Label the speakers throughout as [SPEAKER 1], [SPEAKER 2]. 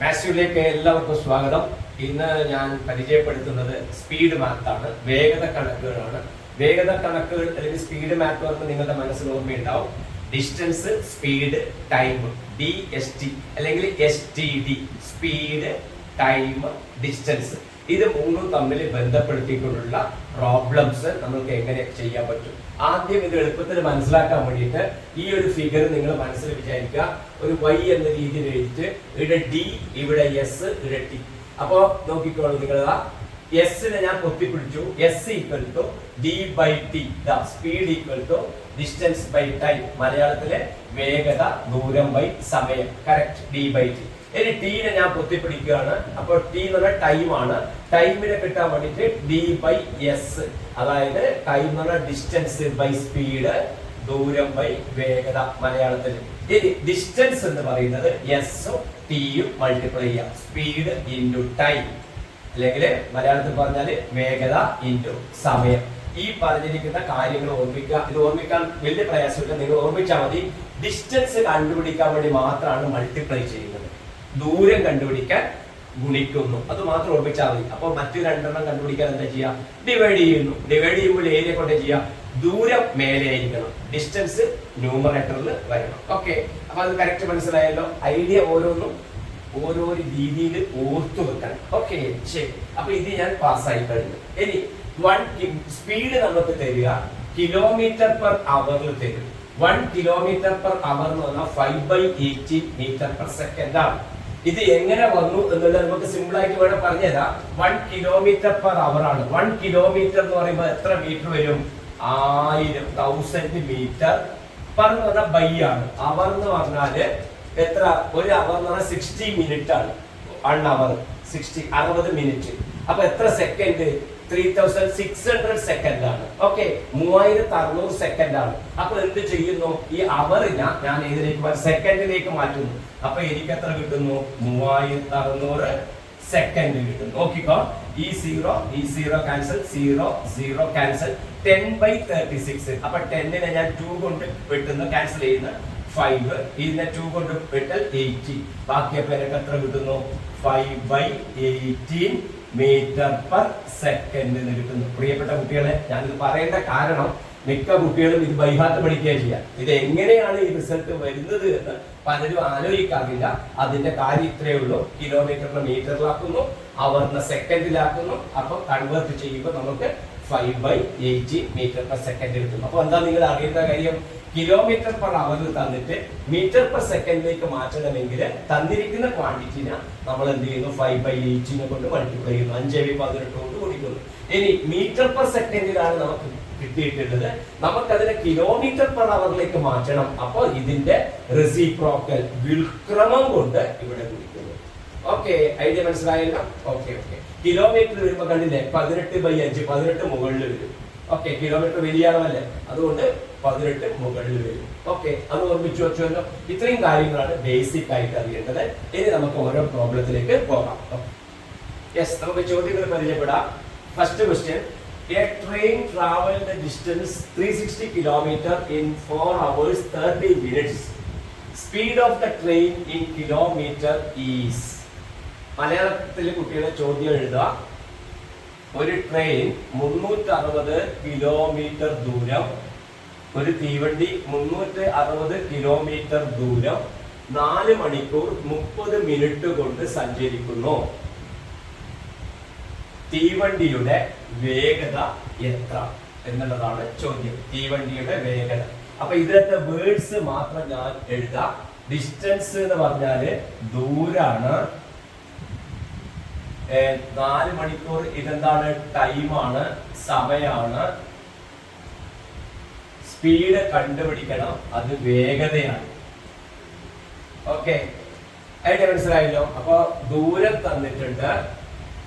[SPEAKER 1] മാത്സിലേക്ക് എല്ലാവർക്കും സ്വാഗതം. ഇന്ന് ഞാൻ പരിചയപ്പെടുത്തുന്നത് സ്പീഡ് മാത്താണ് വേഗത കണക്കുകളാണ്. വേഗത കണക്കുകൾ അല്ലെങ്കിൽ സ്പീഡ് മാത്ത് പറഞ്ഞ് നിങ്ങളുടെ മനസ്സിൽ ഓർമ്മയുണ്ടാവും. Distance speed time D S T അല്ലെങ്കിൽ S T D speed time distance ഇത് മൂന്നും തമ്മിൽ ബന്ധപ്പെടുത്തിക്കൊണ്ടുള്ള പ്രോബ്ലംസ് നമുക്ക് എങ്ങനെ ചെയ്യാൻ പറ്റും? ആദ്യം ഇത് എളുപ്പത്തിൽ മനസ്സിലാക്കാൻ വേണ്ടിയിട്ട് ഈ ഒരു ഫിഗർ നിങ്ങൾ മനസ്സിൽ വിചാരിക്കുക. ഒരു വൈ എന്ന രീതിയിൽ എഴുതിട്ട് ഇവിടെ ഡി ഇവിടെ എസ് ഇവിടെ ടി അപ്പോ നോക്കിക്കോളൂ നിങ്ങൾ എസിനെ ഞാൻ പൊത്തിപ്പിടിച്ചു S equal to D by T speed equal to distance by time മലയാളത്തിലെ വേഗത ദൂരം ബൈ സമയം. കറക്റ്റ് ഡി ബൈ ടി ഇനി ടീനെ ഞാൻ പൊത്തിപ്പിടിക്കുകയാണ്. അപ്പോൾ ടി എന്ന് പറഞ്ഞാൽ ടൈമാണ് ടൈമിനെ കിട്ടാൻ വേണ്ടിയിട്ട് ഡി ബൈ എസ് അതായത് ടൈം എന്ന് പറഞ്ഞാൽ ഡിസ്റ്റൻസ് ബൈ സ്പീഡ് ദൂരം ബൈ വേഗത മലയാളത്തിൽ. ഇനി ഡിസ്റ്റൻസ് എന്ന് പറയുന്നത് എസും ടിയും മൾട്ടിപ്ലൈ ചെയ്യാം. സ്പീഡ് ഇന്റു ടൈം അല്ലെങ്കിൽ മലയാളത്തിൽ പറഞ്ഞാൽ വേഗത ഇന്റു സമയം. ഈ പറഞ്ഞിരിക്കുന്ന കാര്യങ്ങൾ ഓർമ്മിക്കുക. ഇത് ഓർമ്മിക്കാൻ വലിയ പ്രയാസമില്ല. നിങ്ങൾ ഓർമ്മിച്ചാൽ മതി. ഡിസ്റ്റൻസ് കണ്ടുപിടിക്കാൻ വേണ്ടി മാത്രമാണ് മൾട്ടിപ്ലൈ ചെയ്യുന്നത്. ദൂരം കണ്ടുപിടിക്കാൻ ഗുണിക്കുന്നു. അത് മാത്രം ഓർമ്മിച്ചാൽ മതി. അപ്പൊ മറ്റു രണ്ടെണ്ണം കണ്ടുപിടിക്കാൻ എന്താ ചെയ്യാം? ഡിവൈഡ് ചെയ്യുന്നു. ഡിവൈഡ് ചെയ്യുമ്പോൾ ഏരിയ കൊണ്ട് ചെയ്യാം? ദൂരം മേലെ ആയിരിക്കണം ഡിസ്റ്റൻസ് ന്യൂമറേറ്ററിൽ വരണം. ഓക്കെ അപ്പൊ അത് കറക്റ്റ് മനസ്സിലായല്ലോ? ഐഡിയ ഓരോന്നും ഓരോ രീതിയിൽ ഓർത്തു വെക്കണം. ഓക്കെ ശരി. അപ്പൊ ഇത് ഞാൻ പാസ്സായി കഴിഞ്ഞു. ഇനി വൺ സ്പീഡ് നമുക്ക് തരിക. കിലോമീറ്റർ പെർ അവറിൽ തരും. വൺ കിലോമീറ്റർ പെർ അവർ എന്ന് പറഞ്ഞാൽ five by eighteen metre per second ആണ്. ഇത് എങ്ങനെ വന്നു എന്നുള്ളത് നമുക്ക് സിമ്പിൾ ആയിട്ട് വേണം പറഞ്ഞുതരാം. വൺ കിലോമീറ്റർ പെർ അവർ ആണ്. വൺ കിലോമീറ്റർ എന്ന് പറയുമ്പോൾ എത്ര മീറ്റർ വരും? ആയിരം തൗസൻഡ് മീറ്റർ പെർ എന്ന് പറഞ്ഞാൽ ബൈ ആണ്. അവർ എന്ന് പറഞ്ഞാൽ എത്ര? ഒരു അവർ എന്ന് പറഞ്ഞാൽ സിക്സ്റ്റി മിനിറ്റ് ആണ്. വൺ അവർ സിക്സ്റ്റി അറുപത് മിനിറ്റ് അപ്പൊ എത്ര second three thousand six hundred second ആണ്. ഓക്കെ മൂവായിരത്തി അറുന്നൂറ് സെക്കൻഡ് ആണ്. അപ്പൊ എന്ത് ചെയ്യുന്നു? ഈ അവറിന ഞാൻ ഏതിലേക്ക് സെക്കൻഡിലേക്ക് മാറ്റുന്നു. അപ്പൊ എനിക്ക് എത്ര കിട്ടുന്നു? മൂവായിരത്തി അറുന്നൂറ് സെക്കൻഡ് കിട്ടും നോക്കിക്കോ. ഈ സീറോ ഈ zero cancel zero zero cancel ten by thirty six അപ്പൊ ടെന്നിനെ ഞാൻ ടു കൊണ്ട് വെട്ടുന്നു ക്യാൻസൽ ചെയ്യുന്ന. ഫൈവ് ഇതിനെ ടു കൊണ്ട് വെട്ടൽ എയ്റ്റി ബാക്കിയപ്പോ എനിക്ക് എത്ര കിട്ടുന്നു? Five by eighteen metre per second എന്ന് കിട്ടുന്നു. പ്രിയപ്പെട്ട കുട്ടികളെ ഞാനിത് പറയേണ്ട കാരണം മിക്ക കുട്ടികളും ഇത് ബൈഹാർട്ട് പഠിക്കുക ചെയ്യാം. ഇത് എങ്ങനെയാണ് ഈ റിസൾട്ട് വരുന്നത് എന്ന് പലരും ആലോചിക്കാറില്ല. അതിന്റെ കാര്യം ഇത്രയേ ഉള്ളൂ. കിലോമീറ്ററിനെ മീറ്ററിലാക്കുന്നു അവർന്ന് സെക്കൻഡിലാക്കുന്നു. അപ്പൊ കൺവേർട്ട് ചെയ്യുമ്പോൾ നമുക്ക് five by eighty metre per second കിട്ടും അപ്പൊ എന്താ നിങ്ങൾ അറിയേണ്ട കാര്യം? കിലോമീറ്റർ പെർ അവറിൽ തന്നിട്ട് മീറ്റർ പെർ സെക്കൻഡിലേക്ക് മാറ്റണമെങ്കിൽ തന്നിരിക്കുന്ന ക്വാണ്ടിറ്റിനെ നമ്മൾ എന്ത് ചെയ്യുന്നു ഫൈവ് ബൈ എയ്റ്റിനെ കൊണ്ട് മൾട്ടിപ്ലൈ ചെയ്യുന്നു. അഞ്ച് ബൈ പതിനെട്ട് കൊണ്ട് കുടിക്കുന്നു ഇനി മീറ്റർ പെർ സെക്കൻഡിലാണ് നമുക്ക് കിട്ടിയിട്ടുള്ളത്. നമുക്കതിനെ കിലോമീറ്റർ പെർ അവറിലേക്ക് മാറ്റണം. അപ്പോൾ ഇതിന്റെ റെസിപ്രോക്കൽ വിൽക്രമം കൊണ്ട് ഇവിടെ കുടിക്കുന്നു ഓക്കെ ഐഡിയ മനസ്സിലായല്ലോ? ഓക്കെ ഓക്കെ കിലോമീറ്റർ വരുമ്പോൾ കണ്ടില്ലേ? പതിനെട്ട് ബൈ അഞ്ച് പതിനെട്ട് മുകളിൽ വരും. ഓക്കെ കിലോമീറ്റർ വലിയാണല്ലേ? അതുകൊണ്ട് പതിനെട്ട് മുകളിൽ വരും. ഓക്കെ അത് ഓർമ്മിച്ചു വെച്ചുവല്ലോ. ഇത്രയും കാര്യങ്ങളാണ് ബേസിക് ആയിട്ട് അറിയേണ്ടത്. ഇനി നമുക്ക് ഓരോ പ്രോബ്ലത്തിലേക്ക് പോകാം. യെസ് നമുക്ക് ചോദ്യങ്ങൾ പരിചയപ്പെടാം. First question a train travel distance three sixty kilometre in four hours thirty minutes speed of the train in kilometre is മലയാളത്തിലെ കുട്ടികളെ ചോദ്യം എഴുതുക. ഒരു ട്രെയിൻ മുന്നൂറ്റി അറുപത് കിലോമീറ്റർ ദൂരം ഒരു തീവണ്ടി മുന്നൂറ്റി അറുപത് കിലോമീറ്റർ ദൂരം നാല് മണിക്കൂർ മുപ്പത് മിനിറ്റ് കൊണ്ട് സഞ്ചരിക്കുന്നു. തീവണ്ടിയുടെ വേഗത എത്ര എന്നുള്ളതാണ് ചോദ്യം. തീവണ്ടിയുടെ വേഗത. അപ്പൊ ഇതിലത്തെ വേർഡ്സ് മാത്രം ഞാൻ എഴുതാം. ഡിസ്റ്റൻസ് എന്ന് പറഞ്ഞാൽ ദൂരാണ്. നാല് മണിക്കൂർ ഇതെന്താണ്? ടൈമാണ് സമയമാണ് സ്പീഡ് കണ്ടുപിടിക്കണം അത് വേഗതയാണ്. ഓക്കെ. അതിന്റെ മനസ്സിലായല്ലോ? അപ്പൊ ദൂരം തന്നിട്ടുണ്ട്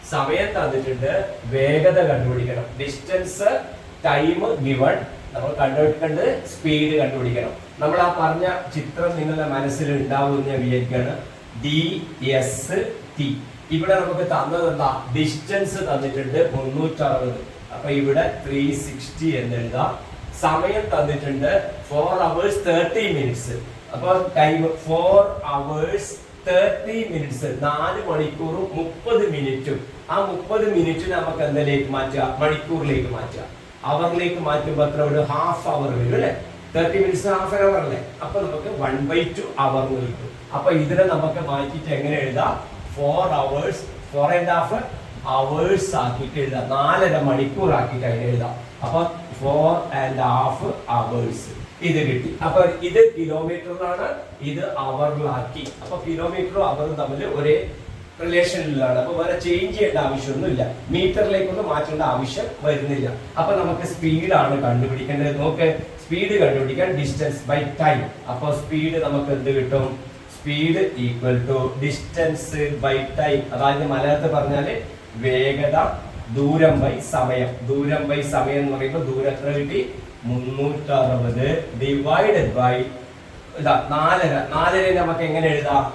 [SPEAKER 1] സമയം തന്നിട്ടുണ്ട് വേഗത കണ്ടുപിടിക്കണം. ഡിസ്റ്റൻസ് ടൈം ഗിവൺ നമ്മൾ കണ്ടുപിടിക്കേണ്ടത് സ്പീഡ് കണ്ടുപിടിക്കണം. നമ്മൾ ആ പറഞ്ഞ ചിത്രം നിങ്ങളുടെ മനസ്സിൽ ഉണ്ടാവും എന്ന് ഞാൻ വിചാരിക്കുകയാണ്. D S T. ഇവിടെ നമുക്ക് തന്നത് എന്താ? ഡിസ്റ്റൻസ് തന്നിട്ടുണ്ട് മുന്നൂറ്ററുപത്. അപ്പൊ ഇവിടെ ത്രീ സിക്സ്റ്റി എന്ന് എഴുതാം. സമയം തന്നിട്ടുണ്ട് ഫോർ അവേഴ്സ് തേർട്ടി മിനിറ്റ്സ് അപ്പൊ time four hours thirty minutes നാല് മണിക്കൂറും മുപ്പത് മിനിറ്റും ആ മുപ്പത് മിനിറ്റ് നമുക്ക് എന്തിലേക്ക് മാറ്റുക? മണിക്കൂറിലേക്ക് മാറ്റുക. അവറിലേക്ക് മാറ്റുമ്പോൾ എത്ര ഒരു ഹാഫ് അവർ വരും അല്ലെ? തേർട്ടി മിനിറ്റ്സ് ഹാഫ് അവർ അല്ലേ? അപ്പൊ നമുക്ക് വൺ ബൈ ടു അവർ കിട്ടും അപ്പൊ ഇതിനെ നമുക്ക് മാറ്റിയിട്ട് എങ്ങനെ എഴുതാം? Four hours four and half hours ആക്കിയിട്ട് എഴുതാം. നാലര മണിക്കൂർ ആക്കിയിട്ട് അതിൽ എഴുതാം. അപ്പൊ ഫോർ ആൻഡ് ഹാഫ് അവേഴ്സ് ഇത് കിട്ടി. അപ്പൊ ഇത് കിലോമീറ്ററിലാണ് ഇത് അവറിലാക്കി അപ്പൊ കിലോമീറ്ററും അവറും തമ്മിൽ ഒരേ റിലേഷനിലാണ് അപ്പൊ വേറെ ചേഞ്ച് ചെയ്യേണ്ട ആവശ്യമൊന്നുമില്ല. മീറ്ററിലേക്കൊന്നും മാറ്റേണ്ട ആവശ്യം വരുന്നില്ല. അപ്പൊ നമുക്ക് സ്പീഡാണ് കണ്ടുപിടിക്കേണ്ടത്. നോക്ക് സ്പീഡ് കണ്ടുപിടിക്കാൻ ഡിസ്റ്റൻസ് ബൈ ടൈം അപ്പൊ സ്പീഡ് നമുക്ക് എന്ത് കിട്ടും? Speed equal to distance by time അതായത് മലയാളത്തിൽ പറഞ്ഞാൽ വേഗത ദൂരം ബൈ സമയം. ദൂരം ബൈ സമയം എന്ന് പറയുമ്പോൾ ദൂരം എത്ര കിട്ടി? മുന്നൂറ്റി അറുപത് ഡിവൈഡഡ് ബൈ ഇതാ നാലര. നാലര നമുക്ക് എങ്ങനെ എഴുതാം?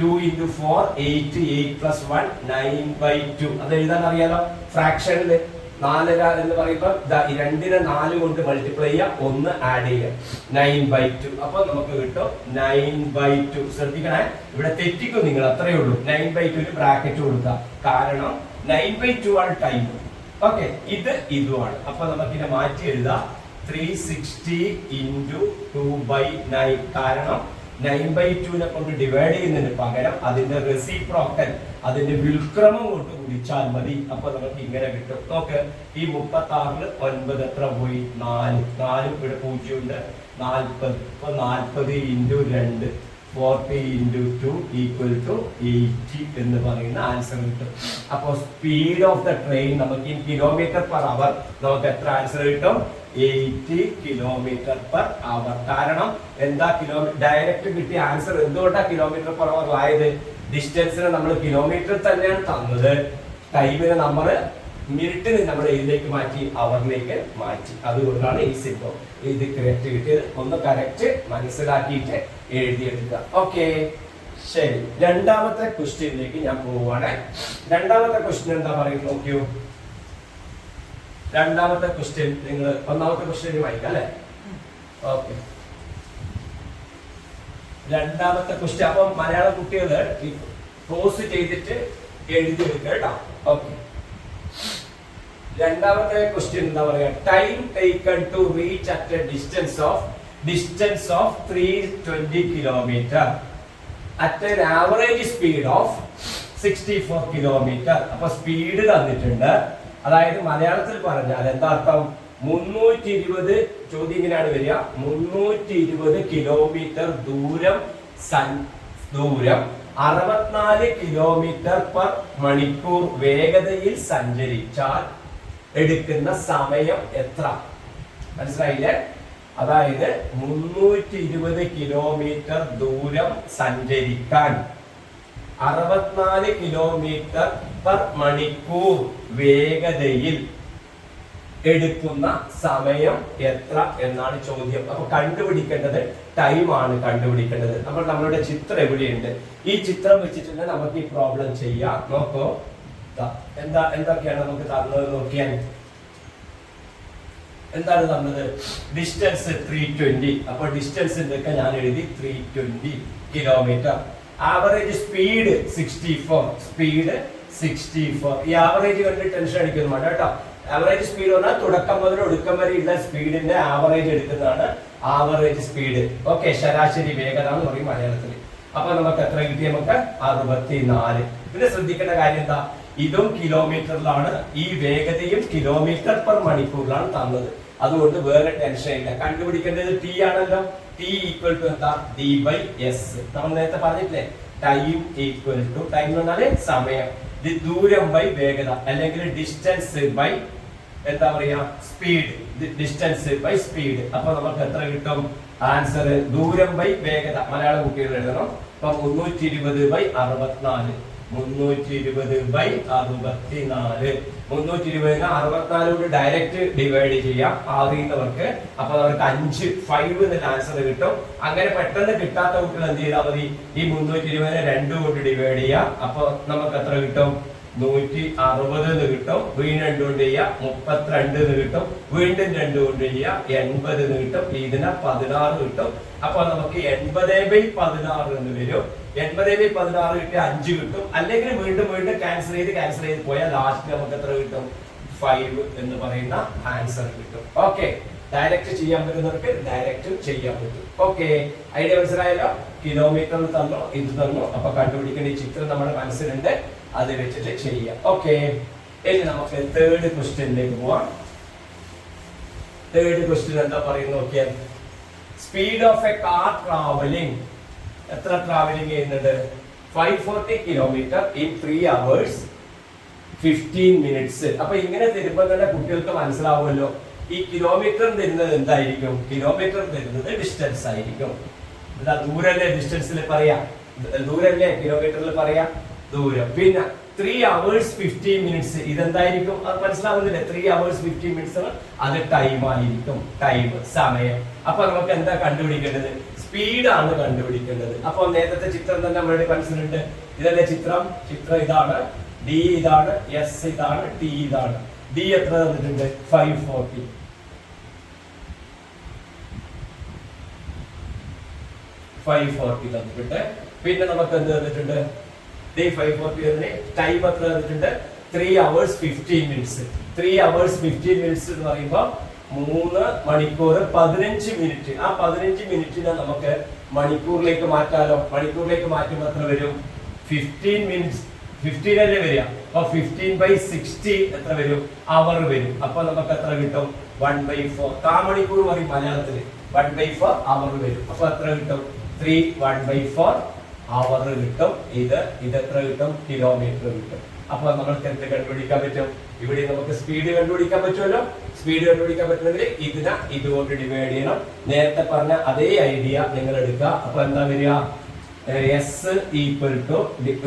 [SPEAKER 1] Two into four eight eight plus one nine by two അത് എഴുതാൻ അറിയാലോ ഫ്രാക്ഷനിൽ നാലര എന്ന് പറയുമ്പോൾ രണ്ടിനെ നാല് കൊണ്ട് മൾട്ടിപ്ലൈ ചെയ്യുക ഒന്ന് ആഡ് ചെയ്യുക നയൻ ബൈ ടു അപ്പൊ നമുക്ക് കിട്ടും നയൻ ബൈ ടു ശ്രദ്ധിക്കണേ. ഇവിടെ തെറ്റിക്കും നിങ്ങൾ അത്രയേ ഉള്ളൂ. നയൻ ബൈ ടുവിന് ബ്രാക്കറ്റ് കൊടുക്കുക കാരണം നയൻ ബൈ ടു ആണ് ടൈം ഓക്കെ ഇത് ഇതുമാണ്. അപ്പൊ നമുക്കിനെ മാറ്റി എഴുതാം. Three sixty into two by nine കാരണം നയൻ ബൈ ടുവിനെ കൊണ്ട് ഡിവൈഡ് ചെയ്യുന്നതിന് പകരം അതിന്റെ റെസിപ്രോക്കൽ അതിന്റെ വിൽക്രമം കൊണ്ട് ഗുണിച്ചാൽ മതി. അപ്പൊ നമുക്ക് ഇങ്ങനെ കിട്ടും. നോക്ക് ഈ മുപ്പത്തി ആറിൽ ഒൻപത് എത്ര പോയി? നാല്. നാലും ഇവിടെ പൂജ്യം ഉണ്ട് നാൽപ്പത്. ഇപ്പൊ നാൽപ്പത് ഇന്റു രണ്ട്. Forty into two equal to eighty എന്ന് പറയുന്ന ആൻസർ കിട്ടും അപ്പോൾ സ്പീഡ് ഓഫ് ദ ട്രെയിൻ നമുക്ക് ഇൻ കിലോമീറ്റർ പെർ അവർ നമുക്ക് എത്ര ആൻസർ കിട്ടും? എയ്റ്റി കിലോമീറ്റർ പെർ അവർ കാരണം എന്താ കിലോ ഡയറക്റ്റ് കിട്ടിയ ആൻസർ എന്തുകൊണ്ടാണ് കിലോമീറ്റർ പെർ അവർ ആയത്? ഡിസ്റ്റൻസിന് നമ്മൾ കിലോമീറ്റർ തന്നെയാണ് തന്നത്. ടൈമിനെ നമ്മൾ മിനിറ്റിന് നമ്മൾ ഇതിലേക്ക് മാറ്റി അവറിലേക്ക് മാറ്റി. അതുകൊണ്ടാണ് ഈ സിംബം ഇത് കറക്റ്റ് കിട്ടിയത്. ഒന്ന് കറക്റ്റ് മനസ്സിലാക്കിയിട്ട് എഴുതിയെടുക്കുക. ഓക്കെ. ശരി. രണ്ടാമത്തെ ക്വസ്റ്റ്യനിലേക്ക് ഞാൻ പോവുകയാണ്. രണ്ടാമത്തെ ക്വസ്റ്റ്യൻ എന്താ പറയുന്നത് നോക്കിയോ? രണ്ടാമത്തെ ക്വസ്റ്റ്യൻ നിങ്ങൾ ഒന്നാമത്തെ ക്വസ്റ്റ്യൻ വായിക്കാം അല്ലെ? ഓക്കെ. രണ്ടാമത്തെ ക്വസ്റ്റ്യൻ. അപ്പം മലയാള കുട്ടികൾ പോസ് ചെയ്തിട്ട് എഴുതിയെടുക്കുക കേട്ടോ. ഓക്കെ. രണ്ടാമത്തെ ക്വസ്റ്റ്യൻ എന്താ പറയുക? Time taken to reach at a distance of distance of three twenty kilometre at an average speed of sixty four kilometre അപ്പൊ സ്പീഡ് തന്നിട്ടുണ്ട്. അതായത് മലയാളത്തിൽ പറഞ്ഞാൽ എന്താ അർത്ഥം മുന്നൂറ്റി ഇരുപത് ചോദ്യം ഇങ്ങനെയാണ് വരിക. മുന്നൂറ്റി ഇരുപത് കിലോമീറ്റർ ദൂരം സൻ ദൂരം അറുപത്തിനാല് കിലോമീറ്റർ പെർ മണിക്കൂർ വേഗതയിൽ സഞ്ചരിച്ചാൽ എടുക്കുന്ന സമയം എത്ര? മനസ്സിലായില്ലേ? അതായത് മുന്നൂറ്റി ഇരുപത് കിലോമീറ്റർ ദൂരം സഞ്ചരിക്കാൻ. അറുപത്തിനാല് കിലോമീറ്റർ പെർ മണിക്കൂർ വേഗതയിൽ എടുക്കുന്ന സമയം എത്ര എന്നാണ് ചോദ്യം. അപ്പൊ കണ്ടുപിടിക്കേണ്ടത് ടൈമാണ് കണ്ടുപിടിക്കേണ്ടത്. നമ്മൾ നമ്മളുടെ ചിത്രം എവിടെയുണ്ട്? ഈ ചിത്രം വെച്ചിട്ടുണ്ടെങ്കിൽ നമുക്ക് ഈ പ്രോബ്ലം ചെയ്യാം. നോക്കോ. എന്താ എന്തൊക്കെയാണ് നമുക്ക് തന്നത് നോക്കിയാൽ എന്താണ് തന്നത് ഡിസ്റ്റൻസ് ത്രീ ട്വന്റി അപ്പൊ ഡിസ്റ്റൻസ് എന്തൊക്കെ ഞാൻ എഴുതി three twenty kilometre average speed sixty four speed sixty four ഈ ആവറേജ് കണ്ട് ടെൻഷൻ അടിക്കുന്നു കേട്ടോ. ആവറേജ് സ്പീഡ് പറഞ്ഞാൽ തുടക്കം മുതൽ ഒടുക്കം വരെയുള്ള സ്പീഡിന്റെ ആവറേജ് എടുക്കുന്നതാണ് ആവറേജ് സ്പീഡ് ഓക്കെ ശരാശരി വേഗത എന്ന് പറയും മലയാളത്തിൽ അപ്പൊ നമുക്ക് എത്ര കിട്ടി? നമുക്ക് അറുപത്തിനാല്. പിന്നെ ശ്രദ്ധിക്കേണ്ട കാര്യം എന്താ? ഇതും കിലോമീറ്ററിലാണ് ഈ വേഗതയും കിലോമീറ്റർ പെർ മണിക്കൂറിലാണ് തന്നത്. അതുകൊണ്ട് വേറെ ടെൻഷൻ ഇല്ല. കണ്ടുപിടിക്കേണ്ടത് ടി ആണല്ലോ. ടി ഈക്വൽ ടു എന്താ? ഡി ബൈ എസ് നമ്മൾ നേരത്തെ പറഞ്ഞിട്ടില്ലേ? ടൈം ഈക്വൽ ടു ടൈം എന്ന് പറഞ്ഞാൽ സമയം. ദൂരം ബൈ വേഗത അല്ലെങ്കിൽ ഡിസ്റ്റൻസ് ബൈ എന്താ പറയാ? സ്പീഡ് ഡിസ്റ്റൻസ് ബൈ സ്പീഡ് അപ്പൊ നമുക്ക് എത്ര കിട്ടും? ആൻസർ ദൂരം ബൈ വേഗത. മലയാള കുട്ടികൾ എഴുതണം. അപ്പൊ മുന്നൂറ്റി ഇരുപത് ബൈ അറുപത്തിനാല്. മുന്നൂറ്റി ഇരുപത് ബൈ അറുപത്തിനാല്. മുന്നൂറ്റി ഇരുപതിന് അറുപത്തിനാലോട് ഡയറക്റ്റ് ഡിവൈഡ് ചെയ്യാം. അറിയുന്നവർക്ക് അപ്പൊ അവർക്ക് അഞ്ച് ഫൈവ് എന്ന ആൻസർ കിട്ടും. അങ്ങനെ പെട്ടെന്ന് കിട്ടാത്ത കുട്ടികൾ എന്ത് ചെയ്താൽ മതി? ഈ മുന്നൂറ്റി ഇരുപതിനെ രണ്ടു കൊണ്ട് ഡിവൈഡ് ചെയ്യാം. അപ്പൊ നമുക്ക് എത്ര കിട്ടും? നൂറ്റി അറുപത് എന്ന് കിട്ടും. വീണ്ടും രണ്ട് കൊണ്ട് ചെയ്യുക? മുപ്പത്തിരണ്ട് എന്ന് കിട്ടും. വീണ്ടും രണ്ട് കൊണ്ട് ചെയ്യുക? എൺപത് എന്ന് കിട്ടും. ഇതിന് പതിനാറ് കിട്ടും. അപ്പൊ നമുക്ക് എൺപത് ബൈ പതിനാറ് എന്ന് വരും. എൺപത് ബൈ പതിനാറ് കിട്ടിയ അഞ്ച് കിട്ടും. അല്ലെങ്കിൽ വീണ്ടും വീണ്ടും ക്യാൻസൽ ചെയ്ത് ക്യാൻസൽ ചെയ്ത് പോയാൽ ലാസ്റ്റ് നമുക്ക് എത്ര കിട്ടും? ഫൈവ് എന്ന് പറയുന്ന ആൻസർ കിട്ടും. ഓക്കെ ഡയറക്റ്റ് ചെയ്യാൻ പറ്റുന്നവർക്ക് ഡയറക്റ്റ് ചെയ്യാൻ പറ്റും. ഓക്കെ ഐഡിയ മനസ്സിലായല്ലോ? കിലോമീറ്റർ തന്നോ ഇത് തന്നോ. അപ്പൊ കണ്ടുപിടിക്കേണ്ട ഈ ചിത്രം നമ്മുടെ മനസ്സിലുണ്ട്. അത് വെച്ചിട്ട് ചെയ്യാം. ഓക്കെ ഇനി നമുക്ക് തേർഡ് ക്വസ്റ്റ്യനിലേക്ക് പോവാം. തേർഡ് ക്വസ്റ്റ്യൻ എന്താ പറയുന്നത് നോക്കിയാൽ speed of a car travelling എത്ര ട്രാവലിംഗ് ചെയ്യുന്നുണ്ട്? Five forty kilometre in three hours fifteen minutes അപ്പൊ ഇങ്ങനെ തരുമ്പോൾ തന്നെ കുട്ടികൾക്ക് മനസ്സിലാവുമല്ലോ. ഈ കിലോമീറ്റർ തരുന്നത് എന്തായിരിക്കും? കിലോമീറ്റർ തരുന്നത് ഡിസ്റ്റൻസ് ആയിരിക്കും. എന്താ ദൂരല്ലേ? ഡിസ്റ്റൻസിൽ പറയാം. ദൂരല്ലേ? കിലോമീറ്ററിൽ പറയാ. ദൂരം. പിന്നെ ത്രീ അവേഴ്സ് ഫിഫ്റ്റീൻ മിനിറ്റ്സ് ഇതെന്തായിരിക്കും? അത് മനസ്സിലാവുന്നില്ലേ? ത്രീ അവേഴ്സ് ഫിഫ്റ്റീൻ മിനിറ്റ്സ് അത് ടൈം ആയിരിക്കും. ടൈം സമയം. അപ്പൊ നമുക്ക് എന്താ കണ്ടുപിടിക്കേണ്ടത്? സ്പീഡാണ് കണ്ടുപിടിക്കേണ്ടത്. അപ്പൊ നേരത്തെ ചിത്രം തന്നെ നമ്മളുടെ മനസ്സിലുണ്ട്. ഇതല്ലേ ചിത്രം? ചിത്രം ഇതാണ്. ഡി ഇതാണ്. എസ് ഇതാണ്. ടി ഇതാണ്. ഡി എത്ര തന്നിട്ടുണ്ട്? ഫൈവ് ഫോർട്ടി ഫൈവ് ഫോർട്ടി തന്നിട്ടുണ്ട്. പിന്നെ നമുക്ക് എന്ത് തന്നിട്ടുണ്ട്? ഡി ഫൈവ് ഫോർട്ടി തന്നെ ടൈം എത്ര വന്നിട്ടുണ്ട് three hours fifteen minutes three hours fifteen minutes എന്ന് പറയുമ്പോൾ മൂന്ന് മണിക്കൂർ പതിനഞ്ച് മിനിറ്റ് ആ പതിനഞ്ച് മിനിറ്റിനെ നമുക്ക് മണിക്കൂറിലേക്ക് മാറ്റാലോ? മണിക്കൂറിലേക്ക് മാറ്റുമ്പോൾ എത്ര വരും? ഫിഫ്റ്റീൻ മിനിറ്റ്സ് ഫിഫ്റ്റീൻ അല്ലേ വരിക? അപ്പൊ ഫിഫ്റ്റീൻ ബൈ സിക്സ്റ്റി എത്ര വരും? അവർ വരും. അപ്പൊ നമുക്ക് എത്ര കിട്ടും? വൺ ബൈ ഫോർ കാ മണിക്കൂർ പറയും മലയാളത്തിൽ വൺ ബൈ ഫോർ അവർ വരും. അപ്പൊ എത്ര കിട്ടും? Three one by four hour കിട്ടും ഇത് ഇത് എത്ര കിട്ടും കിലോമീറ്റർ കിട്ടും. അപ്പൊ നമ്മൾക്ക് എന്ത് കണ്ടുപിടിക്കാൻ പറ്റും? ഇവിടെ നമുക്ക് സ്പീഡ് കണ്ടുപിടിക്കാൻ പറ്റുമല്ലോ. സ്പീഡ് കണ്ടുപിടിക്കാൻ പറ്റുമെങ്കിൽ ഇതിനെ ഇതുകൊണ്ട് ഡിവൈഡ് ചെയ്യണം. നേരത്തെ പറഞ്ഞ അതേ ഐഡിയ നിങ്ങൾ എടുക്കുക. അപ്പൊ എന്താ വരിക? എസ് ഈക്വൽ ടു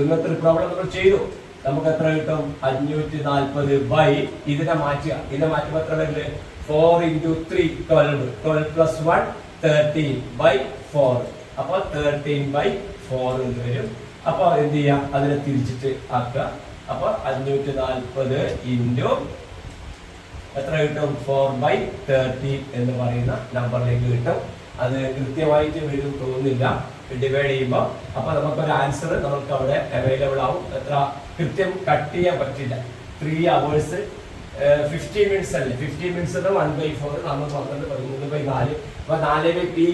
[SPEAKER 1] ഇന്നത്തെ ഒരു പ്രോബ്ലം നമ്മൾ ചെയ്തു. നമുക്ക് എത്ര കിട്ടും? അഞ്ഞൂറ്റി നാൽപ്പത് ബൈ ഇതിനെ മാറ്റുക. ഇതിനെ മാറ്റുമ്പോൾ എത്ര വരുന്നത് four into three twelve twelve plus one thirteen by four അപ്പൊ തേർട്ടീൻ ബൈ ഫോർ എന്ന് വരും. അപ്പൊ എന്ത് ചെയ്യാം? അതിനെ തിരിച്ചിട്ട് ആക്കുക. അപ്പൊ അഞ്ഞൂറ്റി നാൽപ്പത് ഇന്റു എത്ര കിട്ടും? ഫോർ ബൈ തേർട്ടി എന്ന് പറയുന്ന നമ്പറിലേക്ക് കിട്ടും. അത് കൃത്യമായിട്ട് വരും തോന്നുന്നില്ല. ഡിവൈഡ് ചെയ്യുമ്പോൾ അപ്പൊ നമുക്കൊരു ആൻസർ നമുക്ക് അവിടെ അവൈലബിൾ ആവും. എത്ര? കൃത്യം കട്ട് ചെയ്യാൻ പറ്റില്ല. ത്രീ അവേഴ്സ് ഫിഫ്റ്റീൻ മിനിറ്റ്സ് അല്ലേ? Fifteen minutes one by four നമ്മൾ പന്ത്രണ്ട് പതിമൂന്ന് ബൈ നാല്. അപ്പൊ നാല് ബൈ ഈ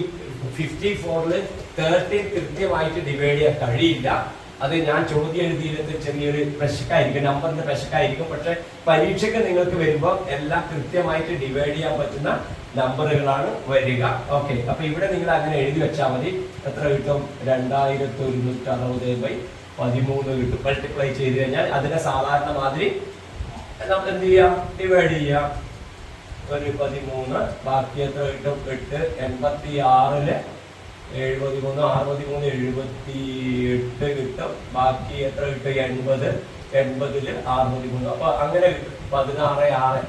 [SPEAKER 1] ഫിഫ്റ്റി ഫോറിൽ തേർട്ടീൻ കൃത്യമായിട്ട് ഡിവൈഡ് ചെയ്യാൻ കഴിയില്ല. അത് ഞാൻ ചോദ്യം എഴുതിയിരുന്നത് ചെറിയൊരു പ്രശ്നമായിരിക്കും നമ്പറിന്റെ പ്രശ്നമായിരിക്കും. പക്ഷെ പരീക്ഷയ്ക്ക് നിങ്ങൾക്ക് വരുമ്പോൾ എല്ലാം കൃത്യമായിട്ട് ഡിവൈഡ് ചെയ്യാൻ പറ്റുന്ന നമ്പറുകളാണ് വരിക. ഓക്കെ അപ്പൊ ഇവിടെ നിങ്ങൾ അങ്ങനെ എഴുതി വെച്ചാൽ മതി. എത്ര കിട്ടും? രണ്ടായിരത്തി ഒരുന്നൂറ്റി അറുപത് ബൈ പതിമൂന്ന് കിട്ടും. മൾട്ടിപ്ലൈ ചെയ്ത് കഴിഞ്ഞാൽ അതിനെ സാധാരണ മാതിരി നമുക്ക് എന്ത് ചെയ്യാം? ഡിവൈഡ് ചെയ്യാം. ഒരു പതിമൂന്ന് ബാക്കി എത്ര കിട്ടും? എട്ട് എൺപത്തി ആറിൽ എഴുപത്തി മൂന്ന് അറുപത്തി മൂന്ന് എഴുപത്തി എട്ട് കിട്ടും. ബാക്കി എത്ര കിട്ടും? എൺപത്. എൺപതിൽ അറുപത്തി മൂന്ന് അപ്പൊ അങ്ങനെ കിട്ടും. പതിനാറ് ആറ്.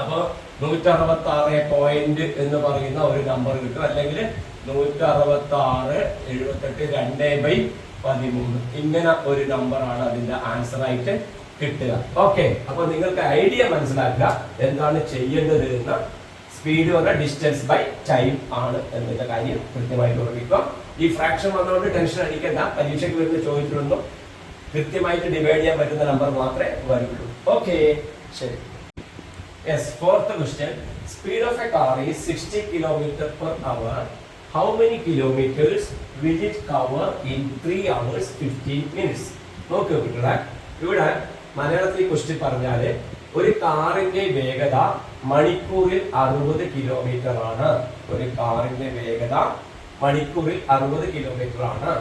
[SPEAKER 1] അപ്പൊ നൂറ്റി അറുപത്തി ആറ് പോയിന്റ് എന്ന് പറയുന്ന ഒരു നമ്പർ കിട്ടും. അല്ലെങ്കിൽ നൂറ്റി അറുപത്തി ആറ് എഴുപത്തെട്ട് രണ്ട് ബൈ പതിമൂന്ന്. ഇങ്ങനെ ഒരു നമ്പറാണ് അതിന്റെ ആൻസർ ആയിട്ട് കിട്ടുക. ഓക്കെ അപ്പൊ നിങ്ങൾക്ക് ഐഡിയ മനസ്സിലാക്കുക. എന്താണ് ചെയ്യേണ്ടത് എന്ന് സ്പീഡ് പറഞ്ഞാൽ ഡിസ്റ്റൻസ് ബൈ ടൈം ആണ് എന്നുള്ള കാര്യം കൃത്യമായിട്ട് ഓർമ്മിക്കുക ഈ ഫ്രാക്ഷൻ വന്നതുകൊണ്ട് ടെൻഷൻ അടിക്കേണ്ട. പരീക്ഷയ്ക്ക് വരുന്ന ചോദിച്ചിട്ടൊന്നും കൃത്യമായിട്ട് ഡിവൈഡ് ചെയ്യാൻ പറ്റുന്ന നമ്പർ മാത്രമേ വരുള്ളൂ. ഓക്കെ ശരി. Yes fourth question speed of a car is sixty kilometre per hour how many kilometres will it cover in three hours fifteen minutes നോക്ക് കുട്ടികളെ ഇവിടെ മലയാളത്തിൽ ക്വസ്റ്റ്യൻ പറഞ്ഞാൽ ഒരു കാറിന്റെ വേഗത മണിക്കൂറിൽ അറുപത് കിലോമീറ്റർ ആണ് ഒരു കാറിന്റെ വേഗത മണിക്കൂറിൽ അറുപത് കിലോമീറ്റർ ആണ്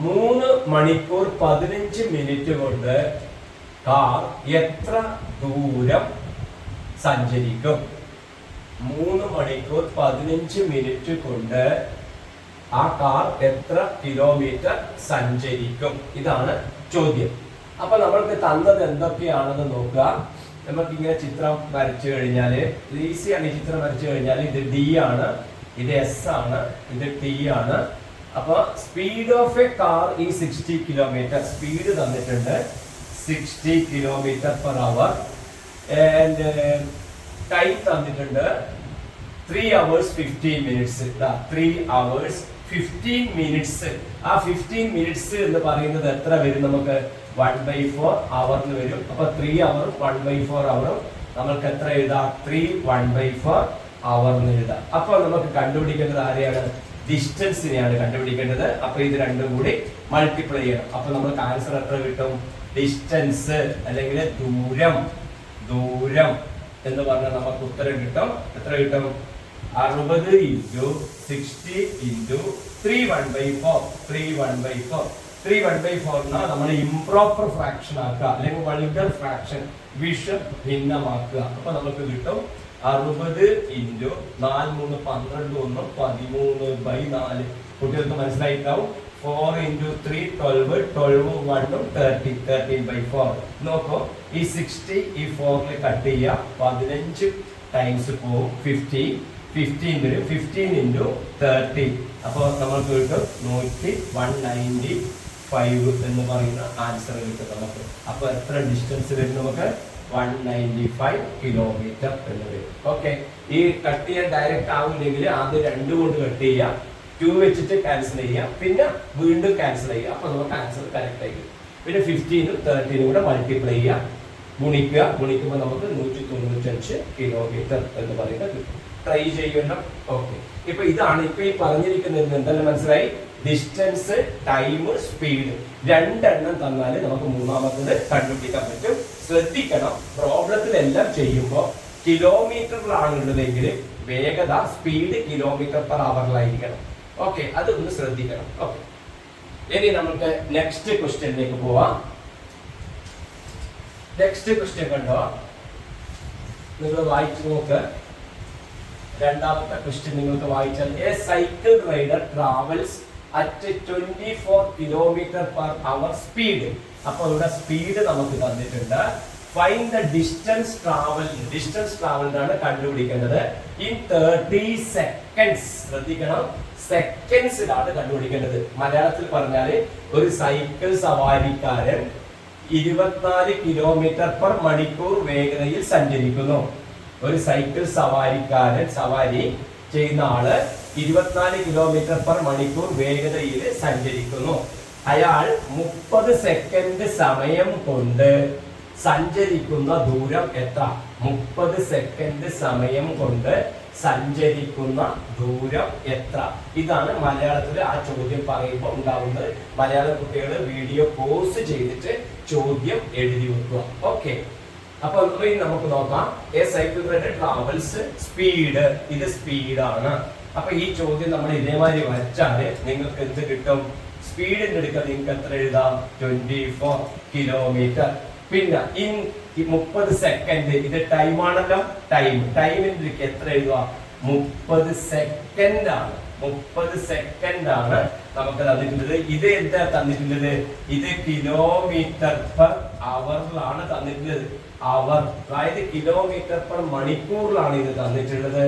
[SPEAKER 1] മൂന്ന് മണിക്കൂർ പതിനഞ്ച് മിനിറ്റ് കൊണ്ട് കാർ എത്ര ദൂരം സഞ്ചരിക്കും? മൂന്ന് മണിക്കൂർ പതിനഞ്ച് മിനിറ്റ് കൊണ്ട് ആ കാർ എത്ര കിലോമീറ്റർ സഞ്ചരിക്കും? ഇതാണ് ചോദ്യം. അപ്പൊ നമ്മൾക്ക് തന്നത് എന്തൊക്കെയാണെന്ന് നോക്കുക. നമുക്ക് ഇങ്ങനെ ചിത്രം വരച്ചു കഴിഞ്ഞാൽ ഈസിയാണ് ഈ ചിത്രം വരച്ചു കഴിഞ്ഞാൽ ഇത് ഡി ആണ് ഇത് എസ് ആണ് ഇത് ടി ആണ്. അപ്പൊ സ്പീഡ് ഓഫ് എ കാർ ഈ സിക്സ്റ്റി കിലോമീറ്റർ സ്പീഡ് തന്നിട്ടുണ്ട് sixty kilometre per hour and time തന്നിട്ടുണ്ട് three hours fifteen minutes three hours fifteen minutes ആ ഫിഫ്റ്റീൻ മിനിറ്റ്സ് എന്ന് പറയുന്നത് എത്ര വരും നമുക്ക്? വൺ ബൈ ഫോർ അവറിന് വരും. അപ്പൊ ത്രീ അവറും വൺ ബൈ ഫോർ അവറും നമ്മൾക്ക് എത്ര എഴുതാം? ത്രീ വൺ ബൈ ഫോർ അവറിന് എഴുതാം. അപ്പൊ നമുക്ക് കണ്ടുപിടിക്കേണ്ടത് ആരെയാണ്? ഡിസ്റ്റൻസിനെയാണ് കണ്ടുപിടിക്കേണ്ടത്. അപ്പൊ ഇത് രണ്ടും കൂടി മൾട്ടിപ്ലൈ ചെയ്യണം. അപ്പൊ നമുക്ക് ആൻസർ എത്ര കിട്ടും? ഡിസ്റ്റൻസ് അല്ലെങ്കിൽ ദൂരം. ദൂരം എന്ന് പറഞ്ഞാൽ നമുക്ക് ഉത്തരം കിട്ടും. എത്ര കിട്ടും? അറുപത് into sixty into three one by four three one by four three one by ഫോറിന് നമ്മൾ ഇംപ്രോപ്പർ ഫ്രാക്ഷൻ ആക്കുക അല്ലെങ്കിൽ വൾഗർ ഫ്രാക്ഷൻ വിഷ ഭിന്നമാക്കുക. അപ്പൊ നമുക്ക് കിട്ടും അറുപത് ഇന്റു നാല് മൂന്ന് പന്ത്രണ്ട് ഒന്ന് പതിമൂന്ന് ബൈ നാല്. കുട്ടികൾക്ക് മനസ്സിലായിട്ടുണ്ടാവും four into three twelve twelve വണ്ണും തേർട്ടി തേർട്ടീൻ ബൈ ഫോർ നോക്കൂ ഈ സിക്സ്റ്റി ഈ ഫോറിൽ കട്ട് ചെയ്യുക പതിനഞ്ച് ടൈംസ് പോവും fifty fifteen fifteen into thirty അപ്പോൾ നമ്മൾക്ക് കിട്ടും നൂറ്റി വൺ നയന്റി ഫൈവ് എന്ന് പറയുന്ന ആൻസർ കിട്ടും നമുക്ക്. അപ്പോൾ എത്ര ഡിസ്റ്റൻസ് വരും നമുക്ക്? വൺ നയന്റി ഫൈവ് കിലോമീറ്റർ എന്ന് വരും. ഓക്കെ ഈ കട്ട് ചെയ്യാൻ ഡയറക്റ്റ് ആവില്ലെങ്കിൽ ആദ്യം രണ്ട് കൊണ്ട് കട്ട് ചെയ്യാം. ടു വെച്ചിട്ട് ക്യാൻസൽ ചെയ്യാം. പിന്നെ വീണ്ടും ക്യാൻസൽ ചെയ്യാം. അപ്പൊ നമുക്ക് ആൻസർ കറക്റ്റ് ആയി. പിന്നെ ഫിഫ്റ്റീനും തേർട്ടീനും കൂടെ മൾട്ടിപ്ലൈ ചെയ്യാം. ഗുണിക്കുക. ഗുണിക്കുമ്പോൾ നമുക്ക് നൂറ്റി തൊണ്ണൂറ്റഞ്ച് കിലോമീറ്റർ എന്ന് പറയുന്നത് ട്രൈ ചെയ്യണം. ഓക്കെ ഇപ്പൊ ഇതാണ് ഇപ്പൊ ഈ പറഞ്ഞിരിക്കുന്നത് എന്തെല്ലാം മനസ്സിലായി? ഡിസ്റ്റൻസ് ടൈം സ്പീഡ് രണ്ടെണ്ണം തന്നാൽ നമുക്ക് മൂന്നാമത്തത് കണ്ടുപിടിക്കാൻ പറ്റും. ശ്രദ്ധിക്കണം. പ്രോബ്ലത്തിലെല്ലാം ചെയ്യുമ്പോൾ കിലോമീറ്ററിലാണ് ഉള്ളതെങ്കിൽ വേഗത സ്പീഡ് കിലോമീറ്റർ പെർ അവറിലായിരിക്കണം ഓക്കെ അതൊന്ന് ശ്രദ്ധിക്കണം. ഓക്കെ ഇനി നമുക്ക് നെക്സ്റ്റ് ക്വസ്റ്റ്യനിലേക്ക് പോവാം. നെക്സ്റ്റ് ക്വസ്റ്റ്യൻ കണ്ടോ? നിങ്ങൾ വായിച്ചു നോക്ക്. രണ്ടാമത്തെ ക്വസ്റ്റ്യൻ നിങ്ങൾക്ക് വായിച്ചാൽ a cycle rider travels at twenty four kilometre per hour speed അപ്പൊ ഇവിടെ സ്പീഡ് നമുക്ക് തന്നിട്ടുണ്ട്. Find the distance travel distance ട്രാവൽഡാണ് കണ്ടുപിടിക്കേണ്ടത്. ഇൻ തേർട്ടി സെക്കൻഡ്സ് ശ്രദ്ധിക്കണം. സെക്കൻഡ്സിലാണ് കണ്ടുപിടിക്കേണ്ടത്. മലയാളത്തിൽ പറഞ്ഞാൽ ഒരു സൈക്കിൾ സവാരിക്കാരൻ ഇരുപത്തിനാല് കിലോമീറ്റർ പെർ മണിക്കൂർ വേഗതയിൽ സഞ്ചരിക്കുന്നു. ഒരു സൈക്കിൾ സവാരിക്കാരൻ സവാരി ചെയ്യുന്ന ആൾ ഇരുപത്തിനാല് കിലോമീറ്റർ പെർ മണിക്കൂർ വേഗതയിൽ സഞ്ചരിക്കുന്നു. അയാൾ മുപ്പത് സെക്കൻഡ് സമയം കൊണ്ട് സഞ്ചരിക്കുന്ന ദൂരം എത്ര? മുപ്പത് സെക്കൻഡ് സമയം കൊണ്ട് സഞ്ചരിക്കുന്ന ദൂരം എത്ര? ഇതാണ് മലയാളത്തിൽ ആ ചോദ്യം പറയുമ്പോൾ ഉണ്ടാവുന്നത്. മലയാള കുട്ടികൾ വീഡിയോ പോസ് ചെയ്തിട്ട് ചോദ്യം എഴുതി വെക്കുക. ഓക്കെ അപ്പൊ നമുക്ക് നോക്കാം. എ സൈക്കിൾ ട്രാവൽസ് സ്പീഡ് ഇത് സ്പീഡാണ് അപ്പൊ ഈ ചോദ്യം നമ്മൾ ഇതേമാതിരി വരച്ചാൽ നിങ്ങൾക്ക് എന്ത് കിട്ടും? സ്പീഡിന്റെ എടുക്കാൻ നിങ്ങൾക്ക് എത്ര എഴുതാം? ട്വന്റി ഫോർ കിലോമീറ്റർ പിന്നെ ഇൻ മുപ്പത് സെക്കൻഡ് ഇത് ടൈം ആണല്ലോ? ടൈം ടൈമിന്റെ എത്ര എഴുതുക? മുപ്പത് സെക്കൻഡ് ആണ്. മുപ്പത് സെക്കൻഡ് ആണ് നമുക്ക് തന്നിട്ടുള്ളത്. ഇത് എന്താ തന്നിട്ടുള്ളത്? ഇത് കിലോമീറ്റർ പെർ അവറിലാണ് തന്നിട്ടുള്ളത്. അവർ അതായത് കിലോമീറ്റർ പെർ മണിക്കൂറിലാണ് ഇത് തന്നിട്ടുള്ളത്.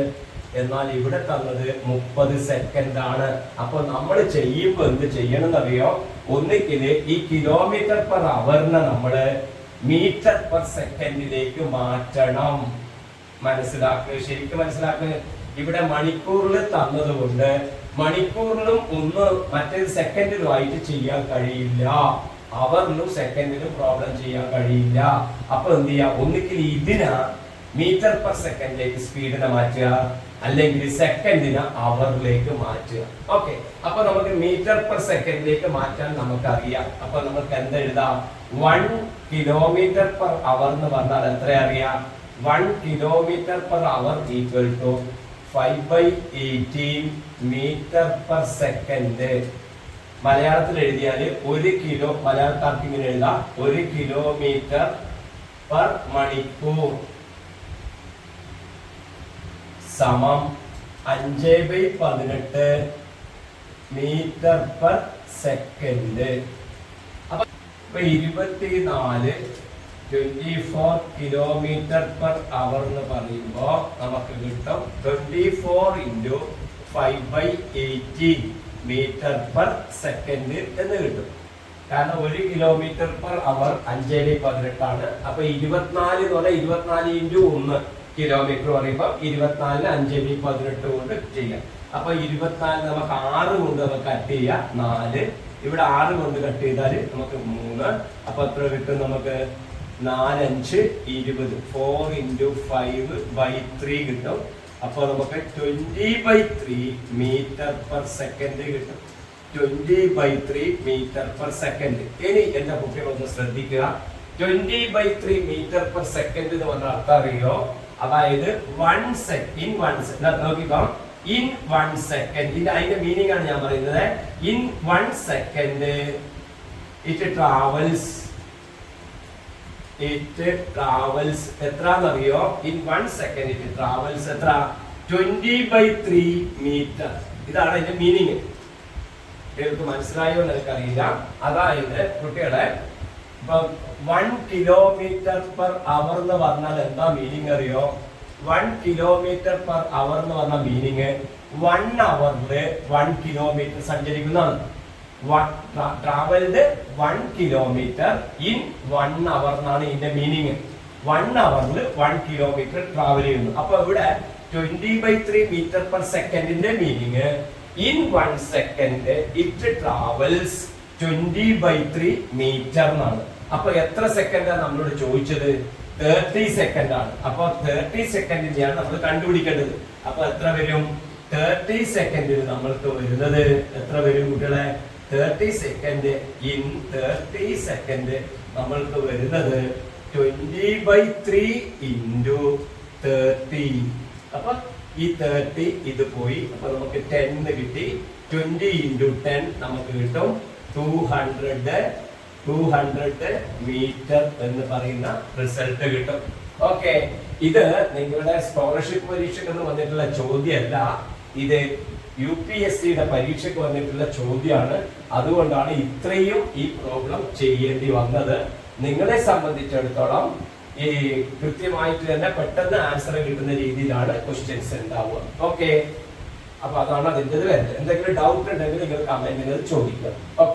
[SPEAKER 1] എന്നാൽ ഇവിടെ തന്നത് മുപ്പത് സെക്കൻഡ് ആണ്. അപ്പൊ നമ്മൾ ചെയ്യുമ്പോൾ എന്ത് ചെയ്യണം എന്നറിയോ ഒന്നിക്കിൽ ഈ കിലോമീറ്റർ പെർ അവറിനെ നമ്മൾ മീറ്റർ പെർ സെക്കൻഡിലേക്ക് മാറ്റണം. മനസ്സിലാക്കുക ശരിക്കും മനസ്സിലാക്കുക ഇവിടെ മണിക്കൂറിൽ തന്നതുകൊണ്ട് മണിക്കൂറിലും ഒന്ന് മറ്റേ സെക്കൻഡിലും ആയിട്ട് ചെയ്യാൻ കഴിയില്ല. അവറിലും സെക്കൻഡിലും പ്രോബ്ലം ചെയ്യാൻ കഴിയില്ല. അപ്പൊ എന്ത് ചെയ്യാം? ഒന്നിക്കിൽ ഇതിനാ മീറ്റർ പെർ സെക്കൻഡിലേക്ക് സ്പീഡിനെ മാറ്റുക. അല്ലെങ്കിൽ സെക്കൻഡിന് അവറിലേക്ക് മാറ്റുക. ഓക്കെ അപ്പൊ നമുക്ക് മീറ്റർ പെർ സെക്കൻഡിലേക്ക് മാറ്റാൻ നമുക്ക് നമുക്കറിയാം. അപ്പൊ നമുക്ക് എന്തെഴുതാം? വൺ കിലോമീറ്റർ പെർ അവർ എന്ന് പറഞ്ഞാൽ എത്ര അറിയാം? One kilometre per hour equal to five by eighteen metre per second മലയാളത്തിൽ എഴുതിയാൽ ഒരു കിലോ മലയാളക്കാർക്ക് ഇങ്ങനെ എഴുതാം. ഒരു കിലോമീറ്റർ പെർ മണിക്കൂർ. സമം അഞ്ച് ബൈ പതിനെട്ട് മീറ്റർ പെർ സെക്കൻഡ്. അപ്പൊ ഇപ്പൊ ഇരുപത്തിനാല് twenty four kilometre per hour എന്ന് പറയുമ്പോ നമുക്ക് കിട്ടും twenty four into five by eighteen metre per second എന്ന് കിട്ടും. കാരണം ഒരു കിലോമീറ്റർ പെർ അവർ അഞ്ചേ ബൈ പതിനെട്ടാണ്. അപ്പൊ ഇരുപത്തിനാല് എന്ന് പറഞ്ഞാൽ ഇരുപത്തിനാല് ഇന്റു ഒന്ന്. കിലോമീറ്റർ പറയുമ്പോൾ ഇരുപത്തിനാലിന് അഞ്ച് ബി പതിനെട്ട് കൊണ്ട് ചെയ്യാം. അപ്പൊ ഇരുപത്തിനാല് നമുക്ക് ആറ് കൊണ്ട് നമുക്ക് കട്ട് ചെയ്യാം. നാല്. ഇവിടെ ആറ് കൊണ്ട് കട്ട് ചെയ്താൽ നമുക്ക് മൂന്ന്. അപ്പൊ എത്ര കിട്ടും നമുക്ക്? നാലഞ്ച് ഇരുപത്. Four into five by three കിട്ടും. അപ്പൊ നമുക്ക് twenty by three metre per second കിട്ടും. Twenty by three metre per second ഇനി എന്റെ കുട്ടികളൊന്ന് ശ്രദ്ധിക്കുക. Twenty by three metre per second എന്ന് പറഞ്ഞ അർത്ഥം അറിയോ? അതായത് one second in one second നോക്കിക്കോ. ഇൻ വൺ സെക്കൻഡ് ഇതിന്റെ അതിന്റെ മീനിങ് ആണ് ഞാൻ പറയുന്നത്. In one second it travels it travels എത്ര എന്നറിയോ in one second it travels എത്ര? ട്വന്റി ബൈ ത്രീ മീറ്റർ ഇതാണ് അതിന്റെ മീനിങ് മനസ്സിലായോ എന്ന് എനിക്കറിയില്ല അതായത് കുട്ടികളെ ഇപ്പൊ വൺ കിലോമീറ്റർ പെർ അവർ എന്ന് പറഞ്ഞാൽ എന്താ മീനിങ് അറിയോ? വൺ കിലോമീറ്റർ പെർ അവർ എന്ന് പറഞ്ഞ മീനിങ് വൺ അവറിൽ one kilometre സഞ്ചരിക്കുന്നതാണ്. Travelled one kilometre in one hour എന്നാണ് ഇതിന്റെ മീനിങ് വൺ അവറിൽ വൺ കിലോമീറ്റർ ട്രാവൽ ചെയ്യുന്നു. അപ്പൊ ഇവിടെ twenty by three metre per സെക്കൻഡിന്റെ meaning in one second it travels twenty by three metre എന്നാണ് അപ്പൊ എത്ര സെക്കൻഡാണ് നമ്മളോട് ചോദിച്ചത്? തേർട്ടി സെക്കൻഡ് ആണ്. അപ്പൊ തേർട്ടി സെക്കൻഡിന്റെയാണ് നമ്മൾ കണ്ടുപിടിക്കേണ്ടത്. അപ്പൊ എത്ര വരും? തേർട്ടി സെക്കൻഡിൽ നമ്മൾക്ക് വരുന്നത് എത്ര വരും കുട്ടികളെ? Thirty second in thirty second നമ്മൾക്ക് വരുന്നത് twenty by three into thirty അപ്പൊ ഈ തേർട്ടി ഇത് പോയി. അപ്പൊ നമുക്ക് ടെൻ കിട്ടി. ട്വന്റി ഇന്റു ടെൻ നമുക്ക് കിട്ടും two hundred two hundred metre എന്ന് പറയുന്ന റിസൾട്ട് കിട്ടും. ഓക്കെ ഇത് നിങ്ങളുടെ സ്കോളർഷിപ്പ് പരീക്ഷയ്ക്ക് വന്നിട്ടുള്ള ചോദ്യമല്ല. ഇത് യു പി എസ് സിയുടെ പരീക്ഷയ്ക്ക് വന്നിട്ടുള്ള ചോദ്യമാണ്. അതുകൊണ്ടാണ് ഇത്രയും ഈ പ്രോബ്ലം ചെയ്യേണ്ടി വന്നത്. നിങ്ങളെ സംബന്ധിച്ചിടത്തോളം ഈ കൃത്യമായിട്ട് തന്നെ പെട്ടെന്ന് ആൻസർ കിട്ടുന്ന രീതിയിലാണ് ക്വസ്റ്റ്യൻസ് ഉണ്ടാവുക. ഓക്കെ അപ്പൊ അതാണ് അതിന്റെ വരുന്നത്. എന്തെങ്കിലും ഡൗട്ട് ഉണ്ടെങ്കിൽ നിങ്ങൾ കമന്റിൽ ചോദിക്കുക. ഓക്കെ